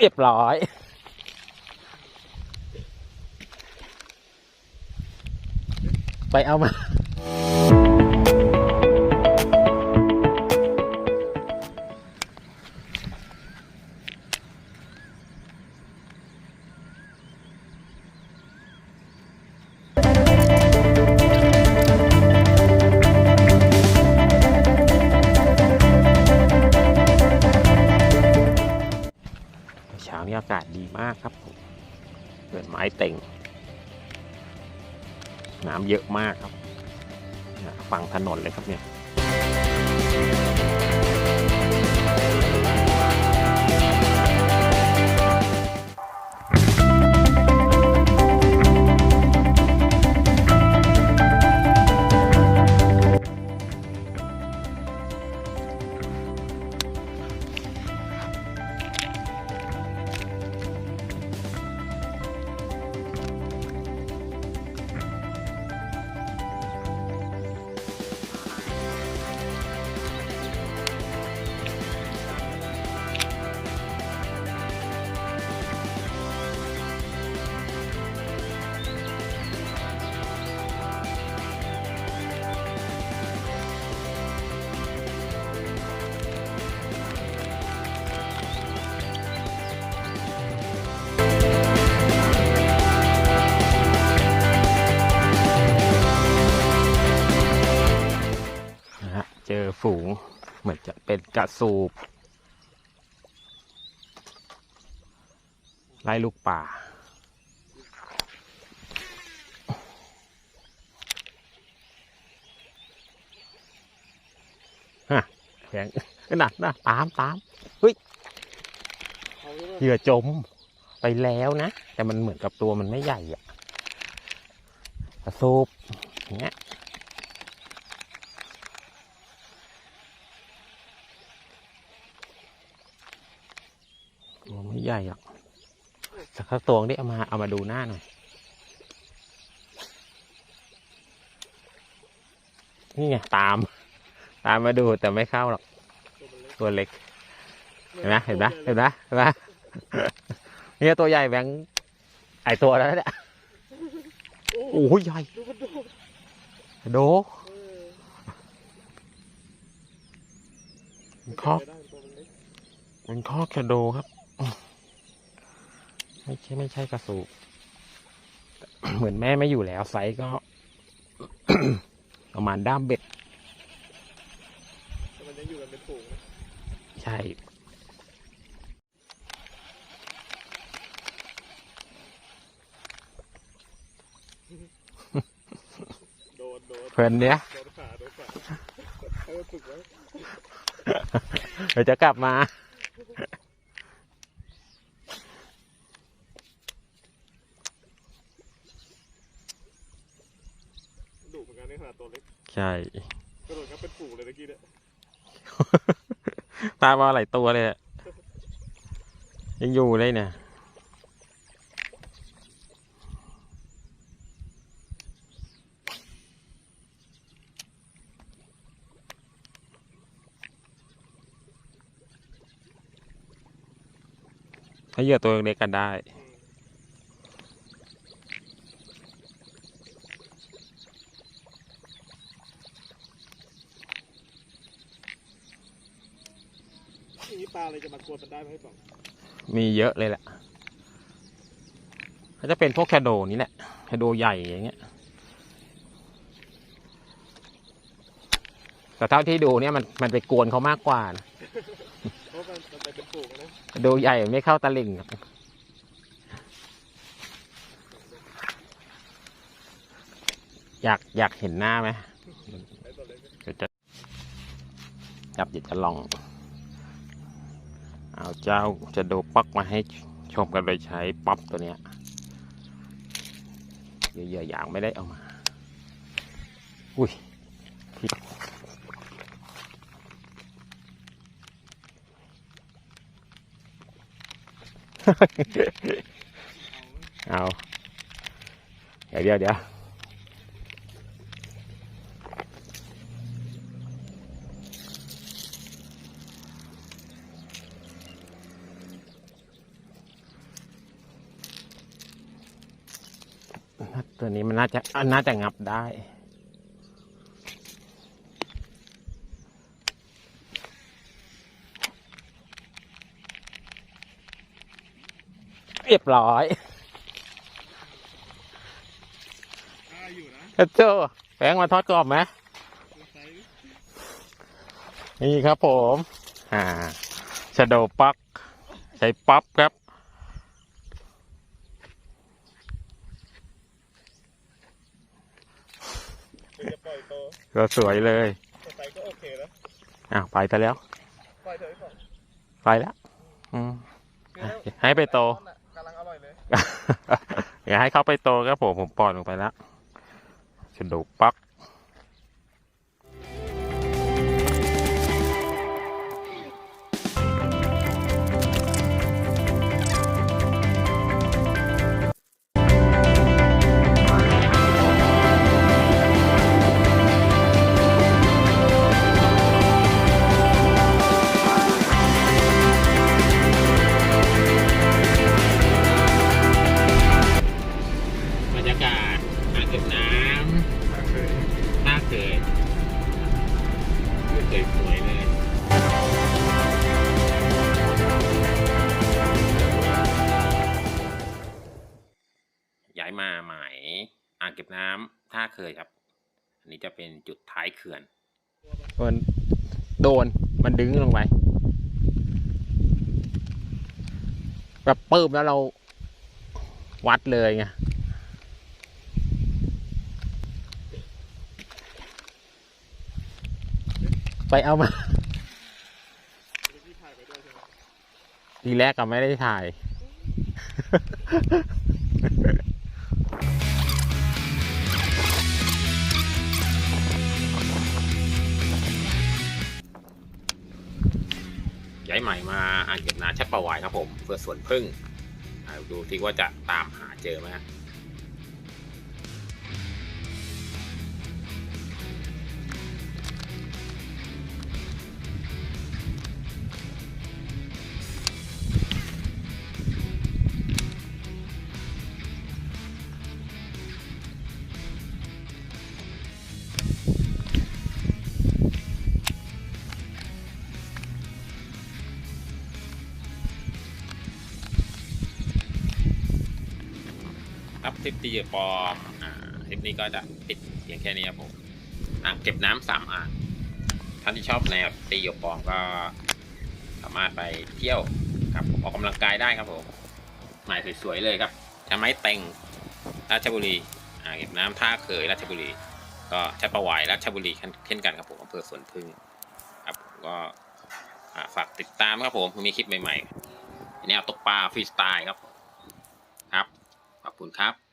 เรียบร้อยไปเอามา ดีมากครับผมเปิดไม้เต่ง น้ำเยอะมากครับ ฝั่งถนนเลยครับเนี่ย ฝูง เหมือนจะเป็นกระสูบไล่ลูกป่า ฮะแข็งหนักนะตามตามเฮ้ยเหยื่อจมไปแล้วนะ แต่มันเหมือนกับตัวมันไม่ใหญ่อะกระสูบอย่างเงี้ย ตัวไม่ใหญ่หรอกสักกระตวงดิเอามาเอามาดูหน้าหน่อยนี่ไงตาม ตามมาดูแต่ไม่เข้าหรอกตัวเล็กเห็นไหมเห็นไหมเห็นไหมเห็นไหมเนี่ยตัวใหญ่แบงไอตัวแล้วเนี่ยโอ้โหใหญ่โดมันคอกมันคอกชะโดครับ ไม่ใช่ไม่ใช่กระสูบเหมือนแม่ไม่อยู่แล้วไซส์ก็ ประมาณด้ามเบ็ดแต่มันยังอยู่กันเป็นฝูงนะใช่โดนโดนเพลินเนี้ยโดนขาโดนขาเขาจะฝึกไว้เดี๋ยวจะกลับมา ดุเหมือนกันในขนาด ตัวเล็กใช่กระโดดครับเป็นฝูงเลยตะกี้เนี่ยตามมาหลายตัวเลยอะยังอยู่เลยเนี่ยถ้าเหยื่อตัวเล็กกันได้ ทีนี้ ปลาอะไรจะมากวนมันได้ไหมพี่ป๋องมีเยอะเลยแหละก็จะเป็นพวกแคโดนี่แหละแคโดใหญ่อย่างเงี้ย แต่เท่าที่ดูเนี่ยมันมันไปกวนเขามากกว่านะเพราะมันมันไปเป็นฝูงนะแคโดใหญ่ไม่เข้าตะลิ่งอะอยากอยากเห็นหน้าไหมไอ้ตัวเล็กเนี่ยเดี๋ยวจะจับเดี๋ยวจะลอง เอาเจ้าจะดูปักมาให้ชมกันโดยใช้ป๊อปตัวเนี้ยเยื่อๆอย่างไม่ได้เอามา อุ้ยเอา เดี๋ยวเดี๋ยวเดี๋ยว ตัวนี้มันน่าจะอันน่าจะงับได้ เรียบร้อยได้อยู่นะกระโจแป้งมาทอดกรอบไหมตัวไซส์นี่ครับผม อ่าชะโดปัก ใช้ป๊อปครับ เดี๋ยว จะปล่อยโตก็สวยเลยตัวไซส์ก็โอเคแล้วอ้าวไปไปแล้ว ปล่อยเถอะไอ้ป๋องไปแล้วอืมคือแล้วให้ไปโตกำลังอร่อยเลยอย่าให้เขาไปโตครับผมผมปล่อยลงไปแล้วชะโดปัก มาหมายอ่างเก็บน้ำท่าเคยครับ อันนี้จะเป็นจุดท้ายเขื่อนมันโดนมันดึงลงไปแบบปื้มแล้วเราวัดเลยไงไปเอามาเดี๋ยวพี่ถ่ายไปด้วยใช่ไหมทีแรกก็ไม่ได้ถ่าย ชัดประวายครับผมเพื่อสวนพึ่งดูที่ว่าจะตามหาเจอไหมฮะับทริปตีปออ่าทริปนี้ก็จะปิดเพียงแค่นี้ครับผมอ่างเก็บน้ำสามอ่างท่านที่ชอบแนวตีหยกปอมก็สามารถไปเที่ยวครับออกกำลังกายได้ครับผมหมายสวยๆเลยครับจะไม้เต็งราชบุรีอ่างเก็บน้ำท่าเคยราชบุรี ก็ชัดประวายราชบุรีเช่นกันครับผมอำเภอสวนพึ่งครับผมก็ฝากติดตามครับผมมีคลิปใหม่ๆแนวตกปลาฟรีสไตล์ครับครับ ขอบคุณครับ